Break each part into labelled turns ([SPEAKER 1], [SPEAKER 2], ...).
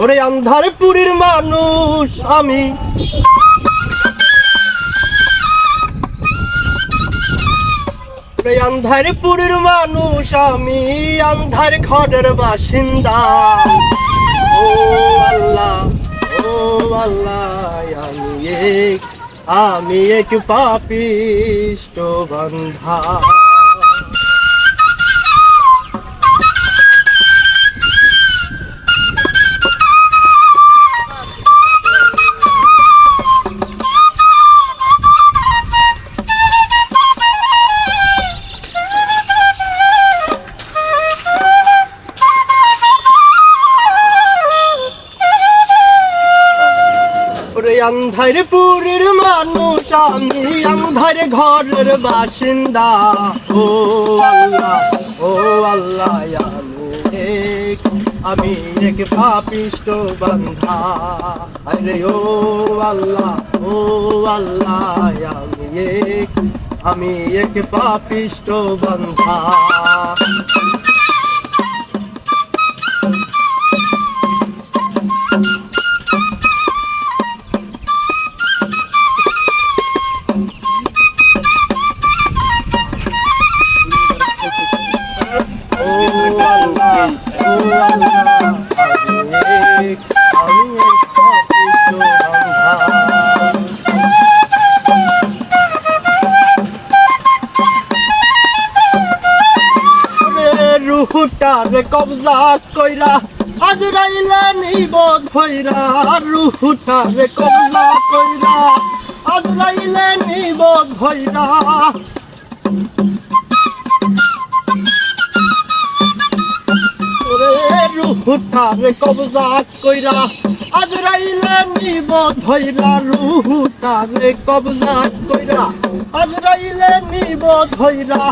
[SPEAKER 1] ওরে আন্ধার পুরীর মানুষ, আমি। ওরে আন্ধার পুরীর মানুষ, আমি আন্ধার ঘরের বাসিন্দা। ও আল্লাহ ও আল্লাহ, আমি এক আমি এক পাপিষ্ট বন্ধা। আন্ধার পুরীর মানুষ, আমি আন্ধার ঘরের বাসিন্দা। ও আল্লাহ ও আল্লাহ, আমি এক আমি এক পাপিষ্ট বান্ধা। আরে ও আল্লাহ ও আল্লাহ, আমি এক আমি এক পাপিষ্ট বান্ধা। রুহুটার কবজা কইরা, আজরাইলে নিব ধইরা, রুহুটার কবজা কইরা, আজরাইলে নিব ধইরা। রুহুটার কবজা কইরা, আজরাইলে নিব ধইরা, রুহুটার কবজা কইরা, আজরাইলে নিব ধইরা।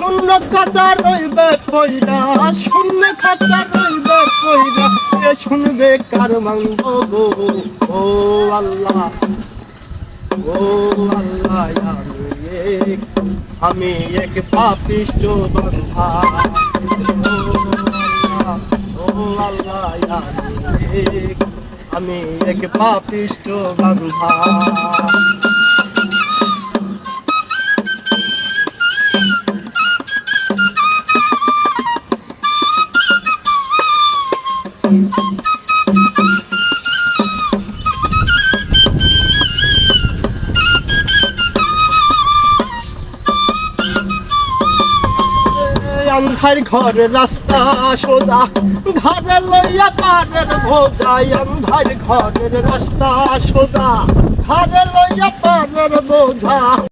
[SPEAKER 1] শূন্য খাঁচা রইবে কইরা, শূন্য খাঁচা রইবে কইরা, এ শুনবে কার মাংব গো? ও আল্লাহ ও আল্লাহ, আমি এক পাপিষ্ট বান্ধা। ও আল্লাহ আমি এক পাপিষ্ট বান্ধা। আন্ধার ঘর রাস্তা সোজা ঘরে লইয়া পারের ভোজাই আন্ধার ঘরের রাস্তা সোজা ঘরে লইয়া পারের বোঝা